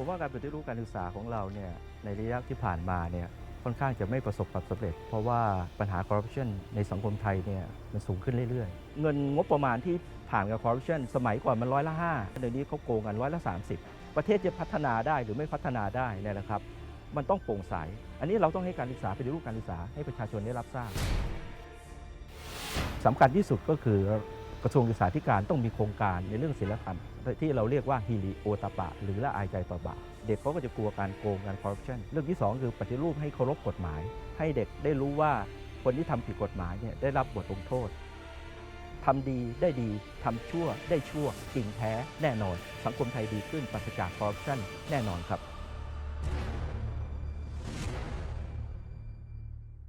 ผมว่าการปฏิรูปการศึกษาของเราเนี่ยในระยะที่ผ่านมาเนี่ยค่อนข้างจะไม่ประสบความสำเร็จ เพราะว่าปัญหาคอร์รัปชันในสังคมไทยเนี่ยมันสูงขึ้นเรื่อยๆ เงินงบประมาณที่ผ่านกับคอร์รัปชันสมัยก่อนมันร้อยละห้าเดี๋ยวนี้เขาโกงกันร้อยละ 30 ประเทศจะพัฒนาได้หรือไม่พัฒนาได้เนี่ยนะครับ มันต้องโปร่งใส อันนี้เราต้องให้การศึกษาปฏิรูปการศึกษาให้ประชาชนได้รับทราบสำคัญที่สุดก็คือ กระทรวงศึกษาธิการต้องมีโครงการในเรื่องศีลธรรมที่เราเรียกว่าฮิริโอตปะ หรือละอายใจต่อบาปเด็กเขาก็จะกลัวการโกงการคอร์รัปชันเรื่องที่ 2 คือปฏิรูปให้เคารพกฎหมาย ให้เด็กได้รู้ว่าคนที่ทำผิดกฎหมายเนี่ยได้รับบทลงโทษทำดีได้ดีทำชั่วได้ชั่วจริงแท้แน่นอน สังคมไทยดีขึ้นปราศจากคอร์รัปชันแน่นอนครับ